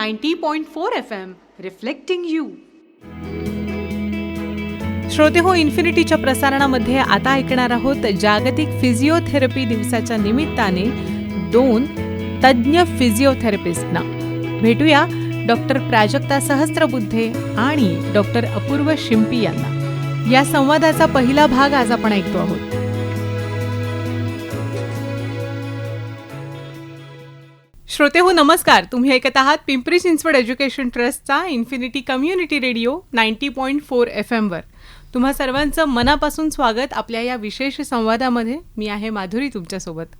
Ninety point four F M reflecting you श्रोते हो इन्फिनिटीच्या प्रसारणामध्ये आता ऐकणार आहोत जागतिक फिजिओथेरपी दिवसाच्या निमित्ताने दोन तज्ज्ञ फिजिओथेरपिस्टना भेटूया डॉक्टर प्राजक्ता सहस्त्रबुद्धे आणि डॉक्टर अपूर्व शिंपी यांना. या संवादाचा पहिला भाग आज आपण ऐकतो आहोत. श्रोते हो नमस्कार. तुम्ही ऐकत आहात पिंपरी चिंचवड एज्युकेशन ट्रस्टचा infinity community radio ninety point four F एमवर तुम्हा सर्वांचं मनापासून स्वागत आपल्या या विशेष संवादामध्ये. मी आहे माधुरी तुमच्यासोबत.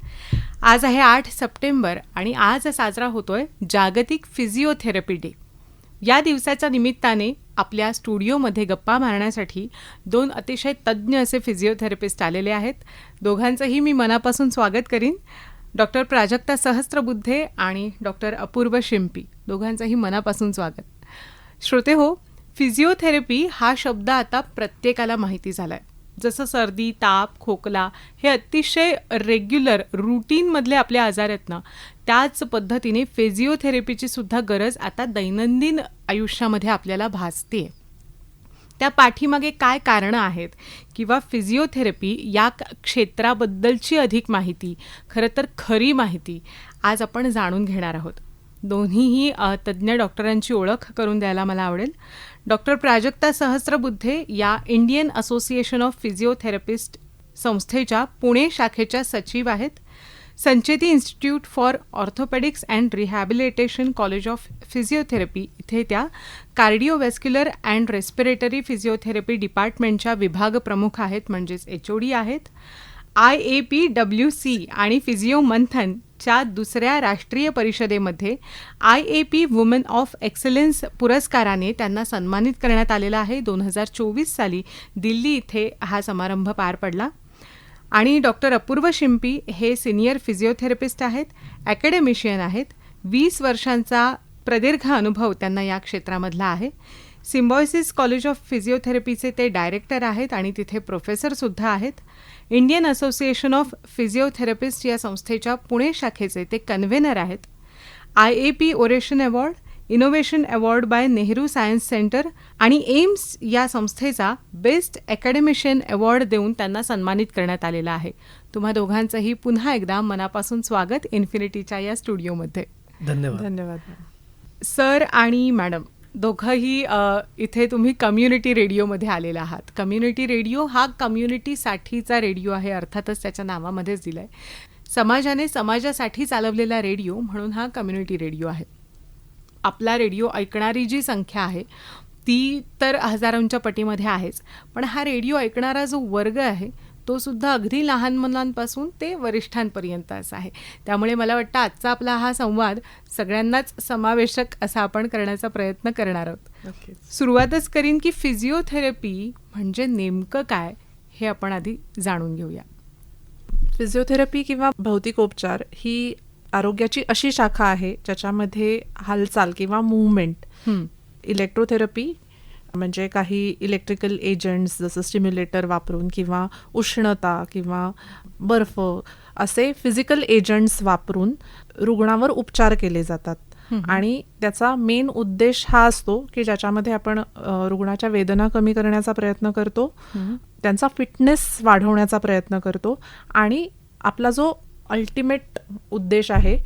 आज आहे आठ सप्टेंबर आणि आज साजरा होतोय जागतिक फिजिओथेरपी डे. या दिवसाच्या निमित्ताने आपल्या स्टुडिओमध्ये गप्पा मारण्यासाठी दोन अतिशय तज्ज्ञ असे फिजिओथेरपिस्ट आलेले आहेत. दोघांचंही मी मनापासून स्वागत करीन. डॉक्टर प्राजक्ता सहस्त्रबुद्धे आणि डॉक्टर अपूर्व शिंपी. दोघांचंही मनापासून स्वागत. श्रोते हो फिजिओथेरपी हा शब्द आता प्रत्येकाला माहिती झाला आहे जसं सर्दी ताप खोकला हे अतिशय रेग्युलर रुटीनमधले आपले आजार आहेत ना त्याच पद्धतीने फिजिओथेरपीची सुद्धा गरज आता दैनंदिन आयुष्यामध्ये आपल्याला भासते त्या पाठीमागे काय कारणं आहेत? किंवा फिजिओथेरपी या क्षेत्राबद्दलची अधिक माहिती खरं तर खरी माहिती आज आपण जाणून घेणार आहोत. दोन्हीही तज्ज्ञ डॉक्टरांची ओळख करून द्यायला मला आवडेल. डॉक्टर प्राजक्ता सहस्त्रबुद्धे या इंडियन असोसिएशन ऑफ फिजिओथेरपिस्ट संस्थेच्या पुणे शाखेच्या सचिव आहेत. Sancheti institute for orthopaedics and rehabilitation college of physiotherapy. इथे त्या कार्डिओवॅस्क्युलर अँड रेस्पिरेटरी फिजिओथेरपी डिपार्टमेंटच्या विभाग प्रमुख आहेत म्हणजेच एच ओ डी आहेत. I A P W C आणि फिजिओ मंथनच्या दुसऱ्या राष्ट्रीय परिषदेमध्ये I A P woman of excellence पुरस्काराने त्यांना सन्मानित करण्यात आलेलं आहे. दोन हजार चोवीस साली दिल्ली इथे हा समारंभ पार पडला. आणि डॉक्टर अपूर्व शिंपी हे सिनियर फिजिओथेरपिस्ट आहेत ॲकॅडमिशियन आहेत. वीस वर्षांचा प्रदीर्घ अनुभव त्यांना या क्षेत्रामधला आहे. सिम्बॉयसिस कॉलेज ऑफ फिजिओथेरपीचे ते डायरेक्टर आहेत आणि तिथे प्रोफेसरसुद्धा आहेत. इंडियन असोसिएशन ऑफ फिजिओथेरपिस्ट या संस्थेच्या पुणे शाखेचे ते कन्व्हेनर आहेत. I A P oration award innovation award by Nehru science centre आणि एम्स या संस्थेचा बेस्ट अकॅडमिशियन अवॉर्ड देऊन त्यांना सन्मानित करण्यात आलेला आहे. तुम्हा दोघांचंही पुन्हा एकदा मनापासून स्वागत इन्फिनिटीच्या या स्टुडिओमध्ये. धन्यवाद. धन्यवाद. सर आणि मॅडम दोघंही इथे तुम्ही कम्युनिटी रेडिओमध्ये आलेला आहात. कम्युनिटी रेडिओ हा कम्युनिटीसाठीचा रेडिओ आहे अर्थातच त्याच्या नावामध्येच दिलं आहे समाजाने समाजासाठी चालवलेला रेडिओ म्हणून हा कम्युनिटी रेडिओ आहे. आपला रेडिओ ऐकणारी जी संख्या आहे ती तर हजारोंच्या पटीमध्ये आहेच. पण हा रेडिओ ऐकणारा जो वर्ग आहे तो सुद्धा अगदी लहान मुलांपासून ते वरिष्ठांपर्यंत असा आहे. त्यामुळे मला वाटतं आजचा आपला हा संवाद सगळ्यांनाच समावेशक असा आपण करण्याचा प्रयत्न करणार आहोत. नक्कीच. सुरुवातच करीन की फिजिओथेरपी म्हणजे नेमकं काय हे आपण आधी जाणून घेऊया. फिजिओथेरपी किंवा भौतिकोपचार ही आरोग्याची अशी शाखा आहे ज्याच्यामध्ये हालचाल किंवा मुवमेंट. इलेक्ट्रोथेरपी म्हणजे काही इलेक्ट्रिकल एजंट्स जसं स्टिम्युलेटर वापरून किंवा उष्णता किंवा बर्फ असे फिजिकल एजंट्स वापरून रुग्णावर उपचार केले जातात. आणि त्याचा मेन उद्देश हा असतो की ज्याच्यामध्ये आपण रुग्णाच्या वेदना कमी करण्याचा प्रयत्न करतो त्यांचा फिटनेस वाढवण्याचा प्रयत्न करतो आणि आपला जो अल्टिमेट उद्देश आहे.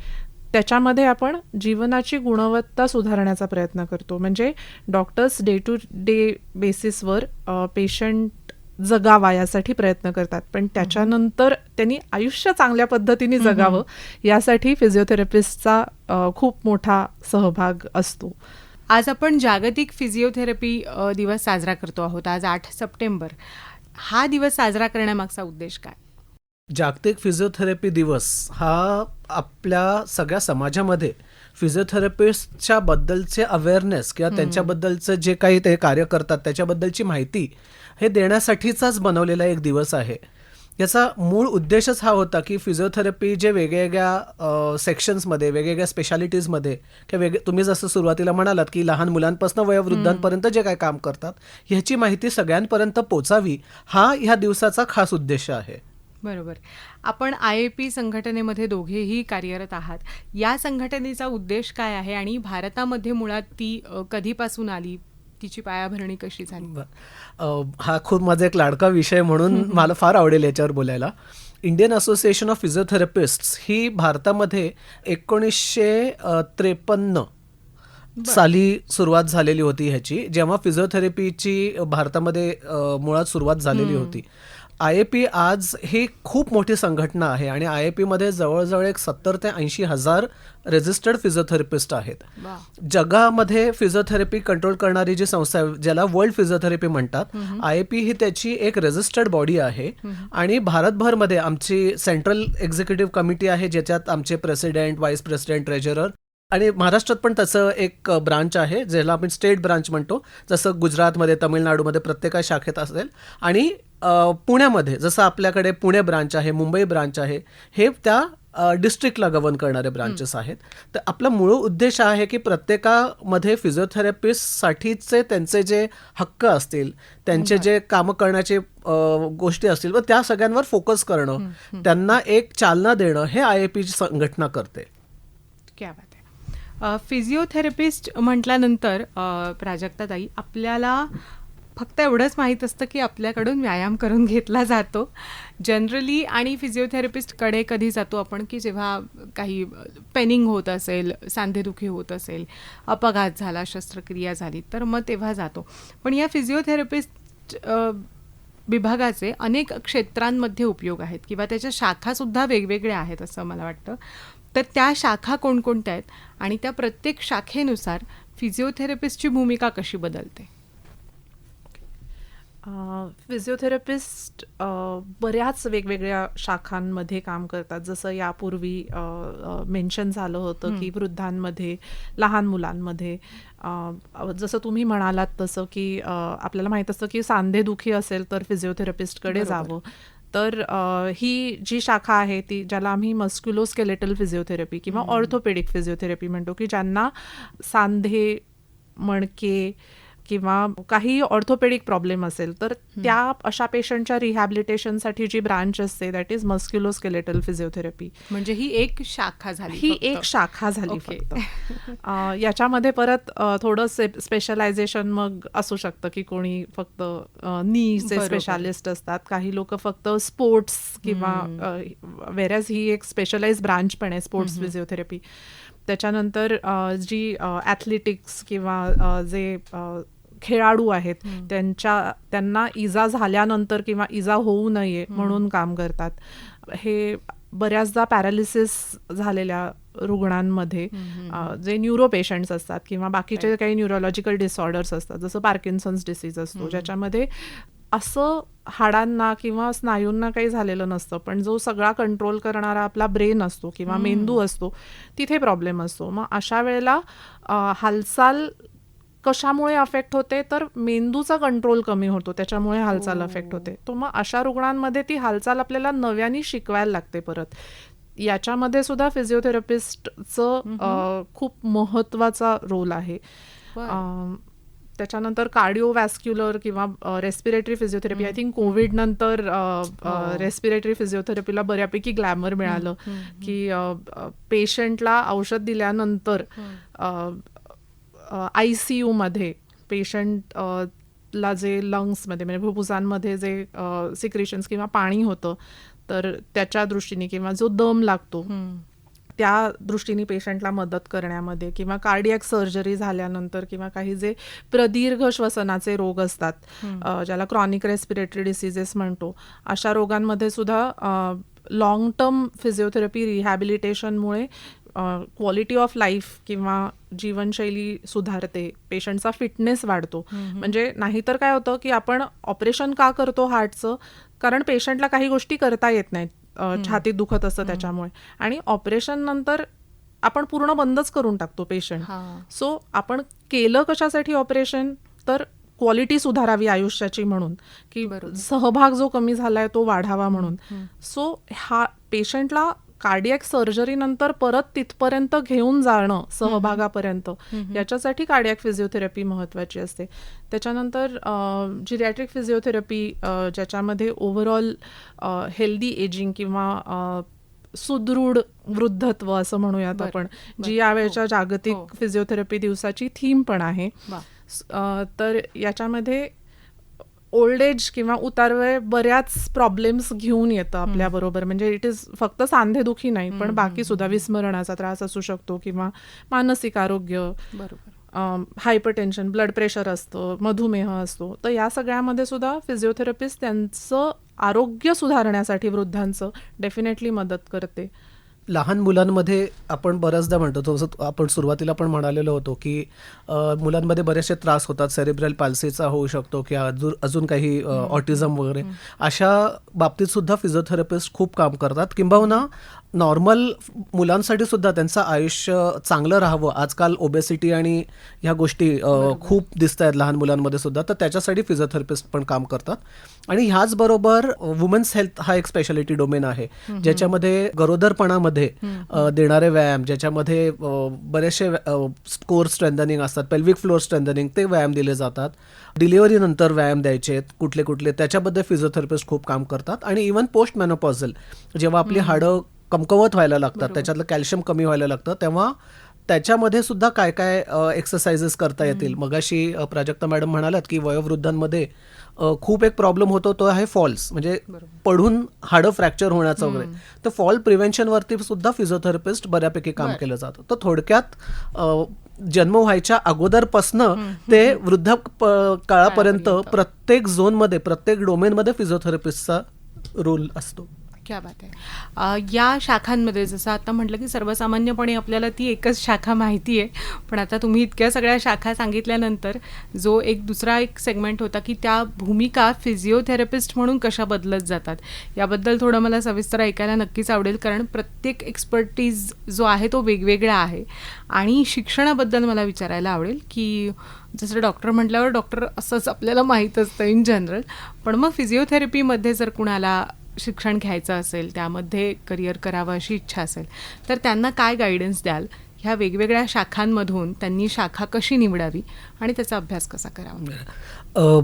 त्याच्यामध्ये आपण जीवनाची गुणवत्ता सुधारण्याचा प्रयत्न करतो. म्हणजे डॉक्टर्स डे टू डे बेसिसवर पेशंट जगावा यासाठी प्रयत्न करतात. पण त्याच्यानंतर त्यांनी आयुष्य चांगल्या पद्धतीने जगावं यासाठी फिजिओथेरपिस्टचा खूप मोठा सहभाग असतो. आज आपण जागतिक फिजिओथेरपी दिवस साजरा करतो आहोत. आज आठ सप्टेंबर. हा दिवस साजरा करण्यामागचा उद्देश काय? जागतिक फिजिओथेरपी दिवस हा आपल्या सगळ्या समाजामध्ये फिजिओथेरपिस्टच्या बद्दलचे अवेअरनेस किंवा त्यांच्याबद्दलचं जे काही ते कार्य करतात त्याच्याबद्दलची माहिती हे देण्यासाठीचाच बनवलेला एक दिवस आहे. याचा मूळ उद्देशच हा होता की फिजिओथेरपी जे वेगवेगळ्या सेक्शन्समध्ये वेगवेगळ्या स्पेशालिटीजमध्ये किंवा वेगळे तुम्ही जसं सुरुवातीला म्हणालात की लहान मुलांपासून वयोवृद्धांपर्यंत जे काय काम करतात ह्याची माहिती सगळ्यांपर्यंत पोचावी हा ह्या दिवसाचा खास उद्देश आहे. बरोबर. आपण आय ए पी संघटनेमध्ये दोघेही कार्यरत आहात. या संघटनेचा उद्देश काय आहे आणि भारतामध्ये मुळात ती अ, कधीपासून आली? तिची पायाभरणी कशी झाली? बर. अ, हा खूप माझा एक लाडका विषय म्हणून मला फार आवडेल याच्यावर बोलायला. इंडियन असोसिएशन ऑफ फिजिओथेरपिस्ट ही भारतामध्ये एकोणीसशे त्रेपन्न साली सुरुवात झालेली होती ह्याची जेव्हा फिजिओथेरपीची भारतामध्ये अ, मुळात सुरुवात झालेली होती. आय ए पी आज ही खूप मोठी संघटना आहे आणि आय ए पीमध्ये जवळजवळ एक सत्तर ते ऐंशी हजार रेजिस्टर्ड फिजिओथेरपिस्ट आहेत. जगामध्ये फिजिओथेरपी कंट्रोल करणारी जी संस्था आहे ज्याला वर्ल्ड फिजिओथेरपी म्हणतात आय पी ही त्याची एक रजिस्टर्ड बॉडी आहे. आणि भारतभरमध्ये आमची सेंट्रल एक्झिक्युटिव्ह कमिटी आहे ज्याच्यात आमचे प्रेसिडेंट व्हाईस प्रेसिडेंट ट्रेजरर आणि महाराष्ट्रात पण त्याचं एक ब्रांच आहे ज्याला आपण स्टेट ब्रांच म्हणतो. जसं गुजरातमध्ये तमिळनाडूमध्ये प्रत्येका शाखेत असेल. आणि पुण्यामध्ये जसं आपल्याकडे पुणे ब्रांच आहे मुंबई ब्रांच आहे हे त्या डिस्ट्रिक्टला गव्हर्न करणारे ब्रांचेस आहेत. तर आपला मूळ उद्देश आहे की प्रत्येकामध्ये फिजिओथेरपिस्टसाठीचे त्यांचे जे हक्क असतील त्यांचे जे कामं करण्याचे गोष्टी असतील व त्या सगळ्यांवर फोकस करणं त्यांना एक चालना देणं हे आय ए पी संघटना करते. क्या बात फिजिओथेरपिस्ट म्हटल्यानंतर प्राजक्ताताई आपल्याला फक्त एवढंच माहीत असतं की आपल्याकडून व्यायाम करून घेतला जातो. जनरली आणि फिजिओथेरपिस्टकडे कधी जातो आपण की जेव्हा काही पेनिंग होत असेल सांधेदुखी होत असेल अपघात झाला शस्त्रक्रिया झाली तर मग तेव्हा जातो. पण या फिजिओथेरपिस्ट विभागाचे अनेक क्षेत्रांमध्ये उपयोग आहेत किंवा त्याच्या शाखासुद्धा वेगवेगळ्या आहेत असं मला वाटतं. तर त्या शाखा कोणकोणत्या आहेत? आणि त्या प्रत्येक शाखेनुसार फिजिओथेरपिस्टची भूमिका कशी बदलते? फिजिओथेरपिस्ट बऱ्याच वेगवेगळ्या शाखांमध्ये काम करतात. जसं यापूर्वी मेन्शन झालं होतं की वृद्धांमध्ये लहान मुलांमध्ये जसं तुम्ही म्हणालात तसं की आपल्याला माहीत असतं की सांधेदुखी असेल तर फिजिओथेरपिस्टकडे जावं. तर ही जी शाखा आहे ती ज्याला आम्ही मस्क्युलोस्केलेटल फिजिओथेरपी किंवा ऑर्थोपेडिक फिजिओथेरपी म्हणतो की ज्यांना सांधे मणके किंवा काही ऑर्थोपेडिक प्रॉब्लेम असेल तर त्या अशा पेशंटच्या रिहॅबिलिटेशनसाठी जी ब्रांच असते दॅट इज मस्क्युलोस्केलेटल फिजिओथेरपी म्हणजे ही एक शाखा झाली ही. एक शाखा झाली. फक्त. याच्यामध्ये परत थोडं स्पेशलायझेशन मग असू शकतं की कोणी फक्त नीचे. स्पेशालिस्ट असतात. काही लोक फक्त स्पोर्ट्स किंवा वेरॅज ही एक स्पेशलाइज ब्रांच पण आहे स्पोर्ट्स फिजिओथेरपी त्याच्यानंतर जी ॲथलेटिक्स किंवा जे खेळाडू आहेत. त्यांच्या त्यांना इजा झाल्यानंतर किंवा इजा होऊ नये म्हणून काम करतात. हे बऱ्याचदा पॅरालिसिस झालेल्या रुग्णांमध्ये जे न्यूरो पेशंट्स असतात किंवा बाकीचे काही न्यूरोलॉजिकल डिसऑर्डर्स असतात जसं पार्किन्सन्स डिसीज असतो ज्याच्यामध्ये असं हाडांना किंवा स्नायूंना काही झालेलं नसतं पण जो सगळा कंट्रोल करणारा आपला ब्रेन असतो किंवा मेंदू असतो तिथे प्रॉब्लेम असतो. मग अशा वेळेला हालचाल कशामुळे अफेक्ट होते तर मेंदूचा कंट्रोल कमी होतो त्याच्यामुळे हालचाल अफेक्ट होते. तो मग अशा रुग्णांमध्ये ती हालचाल आपल्याला नव्याने शिकवायला लागते परत. याच्यामध्ये सुद्धा फिजिओथेरपिस्टचं खूप महत्त्वाचा रोल आहे. त्याच्यानंतर कार्डिओवॅस्क्युलर किंवा respiratory physiotherapy I think Covid नंतर रेस्पिरेटरी फिजिओथेरपीला बऱ्यापैकी ग्लॅमर मिळालं की पेशंटला औषध दिल्यानंतर आय सी यूमध्ये पेशंट ला जे लंग्समध्ये म्हणजे फुफ्फुसांमध्ये जे सिक्रेशन्स किंवा पाणी होतं तर त्याच्या दृष्टीने किंवा जो दम लागतो. त्या दृष्टीने पेशंटला मदत करण्यामध्ये किंवा कार्डियक सर्जरी झाल्यानंतर किंवा काही जे प्रदीर्घ श्वसनाचे रोग असतात ज्याला क्रॉनिक रेस्पिरेटरी डिसिजेस म्हणतो अशा रोगांमध्ये सुद्धा लॉंग टर्म फिजिओथेरपी रिहॅबिलिटेशनमुळे क्वालिटी ऑफ लाईफ किंवा जीवनशैली सुधारते पेशंटचा फिटनेस वाढतो. म्हणजे नाहीतर काय होतं की आपण ऑपरेशन का करतो हार्टचं कारण पेशंटला काही गोष्टी करता येत नाहीत. छातीत दुखत असतं त्याच्यामुळे. आणि ऑपरेशन नंतर आपण पूर्ण बंदच करून टाकतो पेशंट. सो आपण केलं कशासाठी ऑपरेशन तर क्वालिटी सुधारावी आयुष्याची म्हणून. की बरोबर. सहभाग जो कमी झालाय तो वाढावा म्हणून. सो हा पेशंटला कार्डियक सर्जरी नंतर परत तिथपर्यंत घेऊन जाणं सहभागापर्यंत. याच्यासाठी कार्डियक फिजिओथेरपी महत्वाची असते. त्याच्यानंतर जिरॅट्रिक फिजिओथेरपी ज्याच्यामध्ये ओव्हरऑल हेल्दी एजिंग किंवा सुदृढ वृद्धत्व असं म्हणूयात आपण. जी यावेळच्या हो, जागतिक हो. फिजिओथेरपी दिवसाची थीम पण आहे. तर याच्यामध्ये ओल्ड एज किंवा उतारवय बऱ्याच प्रॉब्लेम्स घेऊन येतं आपल्या बरोबर म्हणजे इट इज फक्त सांधेदुखी नाही पण बाकी सुद्धा विस्मरणाचा त्रास असू शकतो किंवा मानसिक आरोग्य बरोबर. हायपर टेन्शन ब्लड प्रेशर असतं मधुमेह असतो. तर या सगळ्यामध्ये सुद्धा फिजिओथेरपिस्ट त्यांचं आरोग्य सुधारण्यासाठी वृद्धांचं डेफिनेटली मदत करते. लहान मुलांमध्ये आपण बऱ्याचदा म्हणतो जसं आपण सुरुवातीला पण म्हणालेलो होतो की मुलांमध्ये बरेचसे त्रास होतात. सेरिब्रल पाल्सीचा होऊ शकतो की अजून अजून काही ऑटिझम वगैरे. अशा बाबतीत सुद्धा फिजिओथेरपिस्ट खूप काम करतात. किंबहुना नॉर्मल मुलांसाठी सुद्धा त्यांचं आयुष्य चांगलं राहावं. आजकाल ओबेसिटी आणि ह्या गोष्टी खूप दिसत आहेत लहान मुलांमध्ये सुद्धा. तर त्याच्यासाठी फिजिओथेरपिस्ट पण काम करतात. आणि ह्याचबरोबर वुमन्स हेल्थ हा एक स्पेशालिटी डोमेन आहे. ज्याच्यामध्ये गरोदरपणामध्ये देणारे व्यायाम ज्याच्यामध्ये बरेचसे स्कोर स्ट्रेंथनिंग असतात. पेल्विक फ्लोअर स्ट्रेंथनिंग ते व्यायाम दिले जातात. डिलिव्हरी नंतर व्यायाम द्यायचे कुठले कुठले त्याच्याबद्दल फिजिओथेरपिस्ट खूप काम करतात. आणि इवन पोस्ट मॅनोपॉझल जेव्हा आपली हाडं कमकवत व्हायला लागतात त्याच्यातलं कॅल्शियम कमी व्हायला लागतं तेव्हा त्याच्यामध्ये सुद्धा काय काय एक्सरसाइजेस करता येतील? मगाशी प्राजक्ता मॅडम म्हणालात की वयोवृद्धांमध्ये खूप एक प्रॉब्लेम होतो तो आहे फॉल्स म्हणजे पडून हाडं फ्रॅक्चर होण्याचं वगैरे. तर फॉल प्रिव्हेन्शनवरती सुद्धा फिजिओथेरपिस्ट बऱ्यापैकी काम केलं जातं. तर थोडक्यात जन्म व्हायच्या अगोदरपासनं ते वृद्ध काळापर्यंत प्रत्येक झोनमध्ये प्रत्येक डोमेनमध्ये फिजिओथेरपिस्टचा रोल असतो. क्या बात आहे. या शाखांमध्ये जसं आता म्हटलं की सर्वसामान्यपणे आपल्याला ती एकच शाखा माहिती आहे. पण आता तुम्ही इतक्या सगळ्या शाखा सांगितल्यानंतर जो एक दुसरा एक सेगमेंट होता की त्या भूमिका फिजिओथेरपिस्ट म्हणून कशा बदलत जातात. याबद्दल थोडं मला सविस्तर ऐकायला नक्कीच आवडेल कारण प्रत्येक एक्सपर्टीज जो आहे तो वेगवेगळा आहे. आणि शिक्षणाबद्दल मला विचारायला आवडेल की जसं डॉक्टर म्हटल्यावर डॉक्टर असंच आपल्याला माहीत असतं इन जनरल पण मग फिजिओथेरपीमध्ये जर कुणाला शिक्षण घ्यायचं असेल त्यामध्ये करिअर करावं अशी इच्छा असेल तर त्यांना काय गायडन्स द्याल? ह्या वेगवेगळ्या शाखांमधून त्यांनी शाखा कशी निवडावी? आणि त्याचा अभ्यास कसा करावा?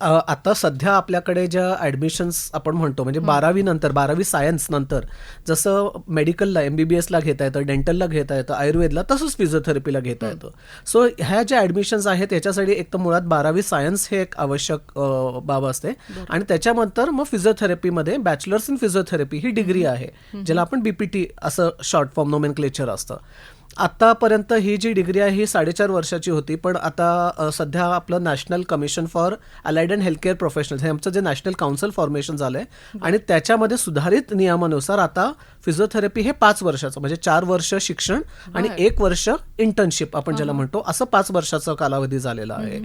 आता सध्या आपल्याकडे ज्या ॲडमिशन्स आपण म्हणतो म्हणजे बारावी नंतर बारावी सायन्स नंतर जसं मेडिकलला एम बी बी एसला घेता येतं डेंटलला घेता येतं आयुर्वेदला तसंच फिजिओथेरपीला घेता येतं. सो ह्या ज्या ॲडमिशन्स आहेत याच्यासाठी एक तर मुळात बारावी सायन्स हे एक आवश्यक बाब असते. आणि त्याच्यानंतर मग फिजिओथेरपीमध्ये बॅचलर्स इन फिजिओथेरपी ही डिग्री आहे ज्याला आपण बीपीटी असं शॉर्ट फॉर्म नोमेन क्लेचर असतं. आतापर्यंत ही जी डिग्री आहे ही साडेचार वर्षाची होती पण आता सध्या आपलं national commission for allied and healthcare professionals हे आमचं जे नॅशनल काउन्सिल फॉर्मेशन झालं आहे आणि त्याच्यामध्ये सुधारित नियमानुसार आता फिजिओथेरपी हे पाच वर्षाचं म्हणजे चार वर्ष शिक्षण आणि एक वर्ष इंटर्नशिप आपण ज्याला म्हणतो असं पाच वर्षाचा कालावधी झालेला आहे.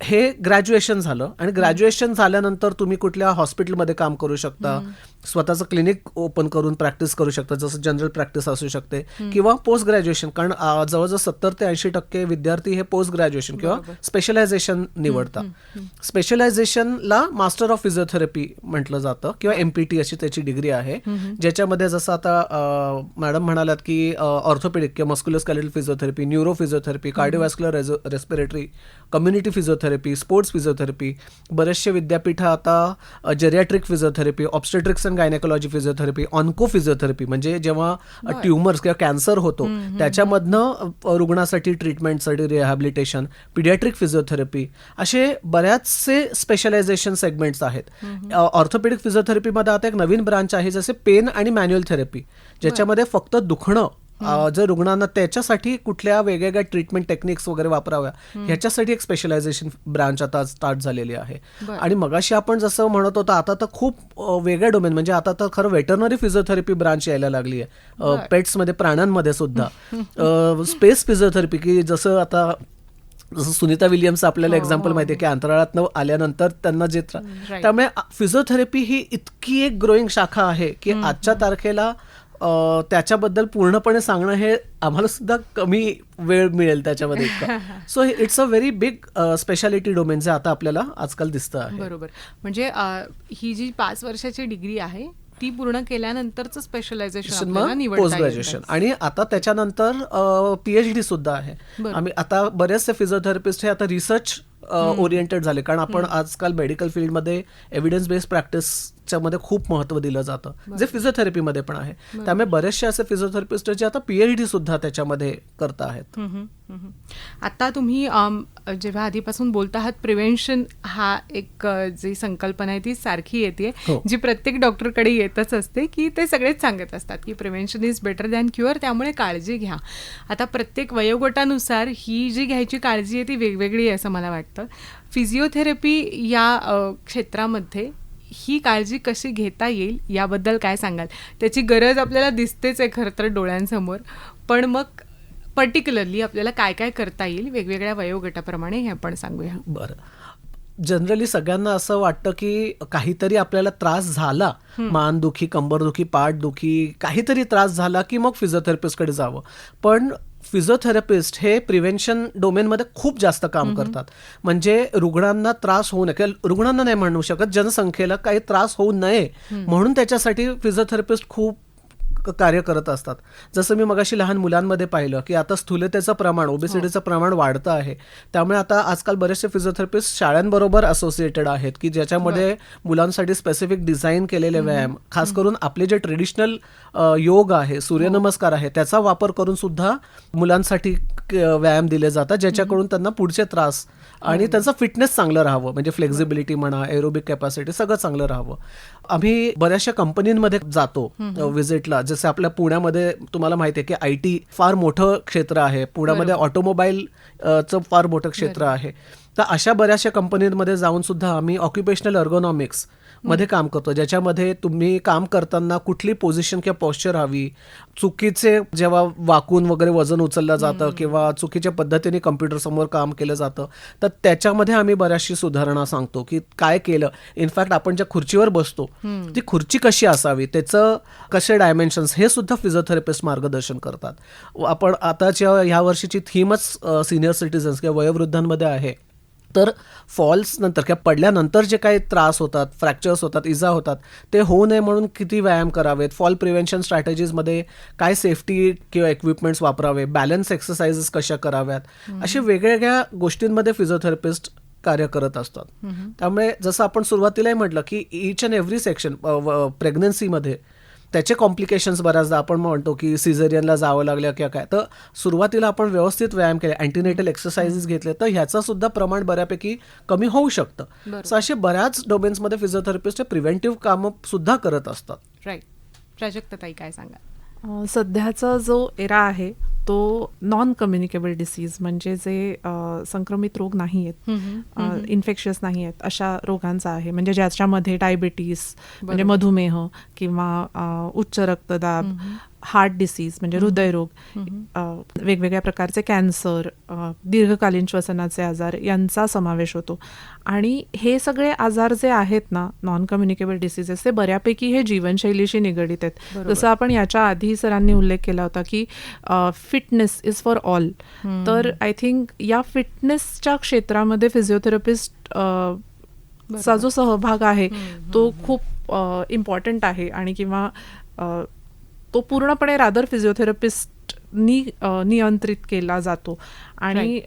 हे ग्रॅज्युएशन झालं आणि ग्रॅज्युएशन झाल्यानंतर तुम्ही कुठल्या हॉस्पिटलमध्ये काम करू शकता स्वतःचं क्लिनिक ओपन करून प्रॅक्टिस करू शकता जसं जनरल प्रॅक्टिस असू शकते किंवा पोस्ट ग्रॅज्युएशन कारण जवळजवळ सत्तर ते ऐंशी टक्के विद्यार्थी हे पोस्ट ग्रॅज्युएशन किंवा स्पेशलायझेशन निवडतात. स्पेशलायझेशनला मास्टर ऑफ फिजिओथेरपी म्हटलं जातं किंवा एमपीटी अशी त्याची डिग्री आहे ज्याच्यामध्ये जसं आता मॅडम म्हणालात की ऑर्थोपेडिक किंवा musculoskeletal physiotherapy neuro physiotherapy cardiovascular respiratory community physiotherapy sports physiotherapy बरेचसे विद्यापीठ आता geriatric physiotherapy obstetrics and gynaecology physiotherapy onco physiotherapy म्हणजे जेव्हा ट्युमर्स किंवा कॅन्सर होतो त्याच्यामधनं रुग्णासाठी ट्रीटमेंटसाठी रिहॅबिलिटेशन पिडियाट्रिक फिजिओथेरपी असे बऱ्याचसे स्पेशलायझेशन सेगमेंट्स आहेत. ऑर्थोपेडिक फिजिओथेरपीमध्ये आता एक नवीन ब्रांच आहे जसे पेन आणि मॅन्युअल थेरपी ज्याच्यामध्ये फक्त दुखणं जर रुग्णांना त्याच्यासाठी कुठल्या वेगवेगळ्या ट्रीटमेंट टेक्निक्स वगैरे वापराव्या ह्याच्यासाठी एक स्पेशलायझेशन ब्रांच आता स्टार्ट झालेली आहे. आणि मगाशी आपण जसं म्हणत होतो आता तर खूप वेगळ्या डोमेन म्हणजे आता तर खरं वेटरनरी फिजिओथेरपी ब्रांच यायला लागली आहे. पेट्समध्ये प्राण्यांमध्ये सुद्धा. स्पेस फिजिओथेरपी की जसं आता जसं सुनीता विलियम्स आपल्याला एक्झाम्पल माहिती आहे की अंतराळात आल्यानंतर त्यांना जे. त्यामुळे फिजिओथेरपी ही इतकी एक ग्रोईंग शाखा आहे की आजच्या तारखेला त्याच्याबद्दल पूर्णपणे सांगणं हे आम्हाला सुद्धा कमी वेळ मिळेल त्याच्यामध्ये so it's a very big speciality domain जे आता आपल्याला आजकाल दिसतं आहे. बरोबर. म्हणजे ही जी पाच वर्षाची डिग्री आहे ती पूर्ण केल्यानंतरचं स्पेशलायझेशन पोस्ट. ग्रॅज्युएशन आणि आता त्याच्यानंतर पीएच डी सुद्धा आहे. आम्ही आता बरेचसे फिजिओथेरपिस्ट हे आता रिसर्च ओरिएंटेड झाले. कारण आपण आजकाल मेडिकल फील्डमध्ये एव्हिडन्स बेस्ड प्रॅक्टिसच्या मध्ये खूप महत्त्व दिलं जातं. जे फिजिओथेरपीमध्ये पण आहे. त्यामुळे बरेचसे असे फिजिओथेरपिस्ट जे आता पीएच डी सुद्धा त्याच्यामध्ये करत आहेत. आता तुम्ही जेव्हा आधीपासून बोलत आहात प्रिव्हेन्शन हा एक जी संकल्पना आहे ती सारखी येते. हो. जी प्रत्येक डॉक्टरकडे येतच असते की ते सगळेच सांगत असतात की prevention is better than cure त्यामुळे काळजी घ्या. आता प्रत्येक वयोगटानुसार ही जी घ्यायची काळजी आहे ती वेगवेगळी आहे असं मला वाटतं. फिजिओथेरपी या क्षेत्रामध्ये ही काळजी कशी घेता येईल याबद्दल काय सांगाल? त्याची गरज आपल्याला दिसतेच आहे खरं तर डोळ्यांसमोर. पण मग पर्टिक्युलरली आपल्याला काय काय करता येईल वेगवेगळ्या वयोगटाप्रमाणे हे आपण सांगूया. बरं. जनरली सगळ्यांना असं वाटतं की काहीतरी आपल्याला त्रास झाला मानदुखी कंबरदुखी पाठदुखी काहीतरी त्रास झाला की मग फिजिओथेरपिस्टकडे जावं. पण फिजिओथेरपिस्ट हे प्रिव्हेन्शन डोमेनमध्ये खूप जास्त काम करतात. म्हणजे रुग्णांना त्रास होऊ नये किंवा रुग्णांना नाही म्हणू शकत जनसंख्येला काही त्रास होऊ नये म्हणून त्याच्यासाठी फिजिओथेरपिस्ट खूप कार्य करत असतात. जसं मी मगाशी लहान मुलांमध्ये पाहिलं की आता स्थूलतेचं प्रमाण ओबेसिटीचं प्रमाण वाढतं आहे. त्यामुळे आता आजकाल बरेचसे फिजिओथेरपिस्ट शाळांबरोबर असोसिएटेड आहेत की ज्याच्यामध्ये मुलांसाठी स्पेसिफिक डिझाईन केलेले व्यायाम खास करून आपले जे ट्रेडिशनल योग आहे सूर्यनमस्कार आहे त्याचा वापर करून सुद्धा मुलांसाठी व्यायाम दिले जातात ज्याच्याकडून त्यांना पुढचे त्रास आणि त्यांचं फिटनेस चांगलं राहावं. म्हणजे फ्लेक्झिबिलिटी म्हणा एरोबिक कॅपॅसिटी सगळं चांगलं राहावं. आम्ही बऱ्याचशा कंपनींमध्ये जातो व्हिजिटला. जसं आपल्या पुण्यामध्ये तुम्हाला माहिती आहे की आय टी फार मोठं क्षेत्र आहे. पुण्यामध्ये ऑटोमोबाईल चं फार मोठं क्षेत्र आहे. तर अशा बऱ्याचशा कंपनीमध्ये जाऊन सुद्धा आम्ही ऑक्युपेशनल अर्गोनॉमिक्स मध्ये काम करतो ज्याच्यामध्ये तुम्ही काम करताना कुठली पोझिशन किंवा पॉश्चर हवी चुकीचे जेव्हा वाकून वगैरे वजन उचललं जातं किंवा चुकीच्या पद्धतीने कम्प्युटर समोर काम केलं जातं तर त्याच्यामध्ये आम्ही बऱ्याचशी सुधारणा सांगतो की काय केलं. इनफॅक्ट आपण ज्या खुर्चीवर बसतो ती खुर्ची कशी असावी त्याचं कसे डायमेन्शन्स हे सुद्धा फिजिओथेरपिस्ट मार्गदर्शन करतात. आपण आताच्या ह्या वर्षीची थीमच सिनियर सिटीजन्स किंवा वयोवृद्धांमध्ये आहे. तर फॉल्स नंतर किंवा पडल्यानंतर जे काही त्रास होतात फ्रॅक्चर्स होतात इजा होतात ते होऊ नये म्हणून किती व्यायाम करावेत? फॉल प्रिव्हेन्शन स्ट्रॅटेजीजमध्ये काय सेफ्टी किंवा इक्विपमेंट्स वापरावे? बॅलन्स एक्सरसाइजेस कशा कराव्यात? अशा वेगवेगळ्या गोष्टींमध्ये फिजिओथेरपिस्ट कार्य करत असतात. त्यामुळे जसं आपण सुरुवातीलाही म्हटलं की इच अँड एव्हरी सेक्शन प्रेग्नन्सीमध्ये त्याचे कॉम्प्लिकेशन्स बऱ्याचदा आपण म्हणतो की सिझेरियनला जावं लागलं किंवा काय. तर सुरुवातीला आपण व्यवस्थित व्यायाम केले. अँटीनेटल एक्सरसाइजेस घेतले. तर ह्याचं सुद्धा प्रमाण बऱ्यापैकी कमी होऊ शकतं. सो असे बऱ्याच डोमेन्समध्ये फिजिओथेरपिस्ट प्रिव्हेंटिव्ह कामं सुद्धा करत असतात. राईट प्राजक्ता ताई काय सांगा सध्याचा जो एरा आहे तो नॉन कम्युनिकेबल डिसीज म्हणजे जे संक्रमित रोग नाही आहेत इन्फेक्शियस नाही आहेत अशा रोगांचा आहे. म्हणजे ज्याच्यामध्ये डायबिटीस म्हणजे मधुमेह किंवा उच्च रक्तदाब हार्ट डिसीज म्हणजे हृदयरोग वेगवेगळ्या प्रकारचे कॅन्सर दीर्घकालीन श्वसनाचे आजार यांचा समावेश होतो. आणि हे सगळे आजार जे आहेत ना नॉन कम्युनिकेबल डिसीजेस ते बऱ्यापैकी हे जीवनशैलीशी निगडीत आहेत. जसं आपण याच्या आधी सरांनी उल्लेख केला होता की फिटनेस इज फॉर ऑल तर आय थिंक या फिटनेसच्या क्षेत्रामध्ये फिजिओथेरपिस्ट चा जो सहभाग आहे तो खूप इम्पॉर्टंट आहे. आणि किंवा तो पूर्णपणे रादर फिजिओथेरपिस्टनी नियंत्रित केला जातो. आणि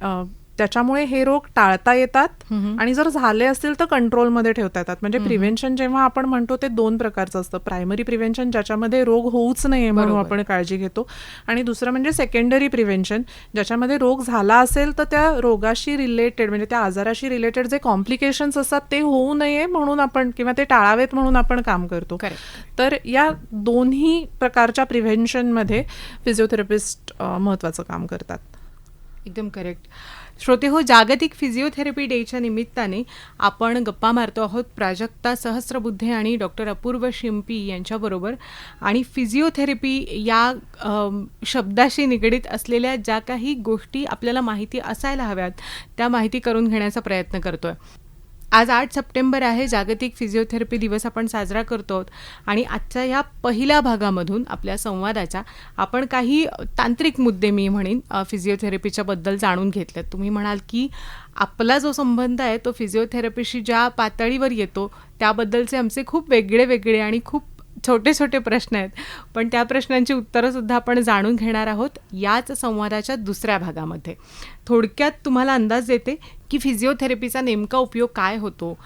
त्याच्यामुळे हे रोग टाळता येतात आणि जर झाले असतील तर कंट्रोलमध्ये ठेवता येतात. म्हणजे प्रिव्हेन्शन जेव्हा आपण म्हणतो ते दोन प्रकारचं असतं. प्रायमरी प्रिव्हेन्शन ज्याच्यामध्ये रोग होऊच नये म्हणून आपण काळजी घेतो आणि दुसरं म्हणजे सेकंडरी प्रिव्हेन्शन ज्याच्यामध्ये रोग झाला असेल तर त्या रोगाशी रिलेटेड म्हणजे त्या आजाराशी रिलेटेड जे कॉम्प्लिकेशन्स असतात ते होऊ नये म्हणून आपण किंवा ते टाळावेत म्हणून आपण काम करतो. तर या दोन्ही प्रकारच्या प्रिव्हेन्शनमध्ये फिजिओथेरपिस्ट महत्त्वाचं काम करतात. एकदम करेक्ट श्रोते हो जागतिक फिजिओथेरपी डेच्या निमित्ताने आपण गप्पा मारतो आहोत प्राजक्ता सहस्रबुद्धे आणि डॉक्टर अपूर्व शिंपी यांच्याबरोबर. आणि फिजिओथेरपी या शब्दाशी निगडीत असलेल्या ज्या काही गोष्टी आपल्याला माहिती असायला हव्यात त्या माहिती करून घेण्याचा प्रयत्न करतोय. आज आठ सप्टेंबर आहे जागतिक फिजिओथेरपी दिवस आपण साजरा करतो आहोत. आणि आजच्या या पहिल्या भागामधून आपल्या संवादाच्या आपण काही तांत्रिक मुद्दे मी म्हणेन फिजिओथेरपीच्या बद्दल जाणून घेतलेत. तुम्ही म्हणाल की आपला जो संबंध आहे तो फिजिओथेरपीशी ज्या पातळीवर येतो त्याबद्दलचे आमचे खूप वेगळे वेगळे आणि खूप छोटे छोटे प्रश्न आहेत. पण त्या प्रश्नांची उत्तरंसुद्धा आपण जाणून घेणार आहोत याच संवादाच्या दुसऱ्या भागामध्ये. थोडक्यात तुम्हाला अंदाज देते की फिजिओथेरपीचा नेमका उपयोग काय होतो?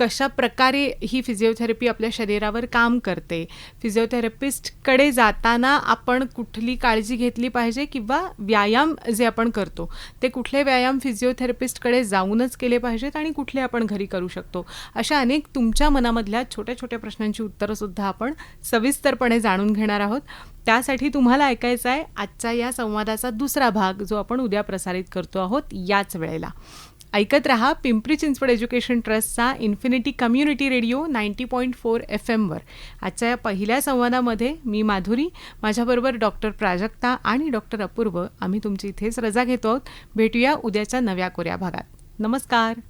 कशा प्रकारे ही फिजिओथेरपी आपल्या शरीरावर काम करते? फिजिओथेरपिस्टकडे जाताना आपण कुठली काळजी घेतली पाहिजे किंवा व्यायाम जे आपण करतो ते कुठले व्यायाम फिजिओथेरपिस्टकडे जाऊनच केले पाहिजेत आणि कुठले आपण घरी करू शकतो? अशा अनेक तुमच्या मनामधल्या छोट्या छोट्या प्रश्नांची उत्तरंसुद्धा आपण सविस्तरपणे जाणून घेणार आहोत. त्यासाठी तुम्हाला ऐकायचं आहे आजचा या संवादाचा दुसरा भाग जो आपण उद्या प्रसारित करतो आहोत याच वेळेला. ऐकत रहा पिंपरी चिंचवड एज्युकेशन ट्रस्टचा infinity community radio ninety point four F एमवर आजच्या या पहिल्या संवादामध्ये मी माधुरी माझ्याबरोबर डॉक्टर प्राजक्ता आणि डॉक्टर अपूर्व आम्ही तुमची इथेच रजा घेतो आहोत. भेटूया उद्याच्या नव्या कोऱ्या भागात. नमस्कार.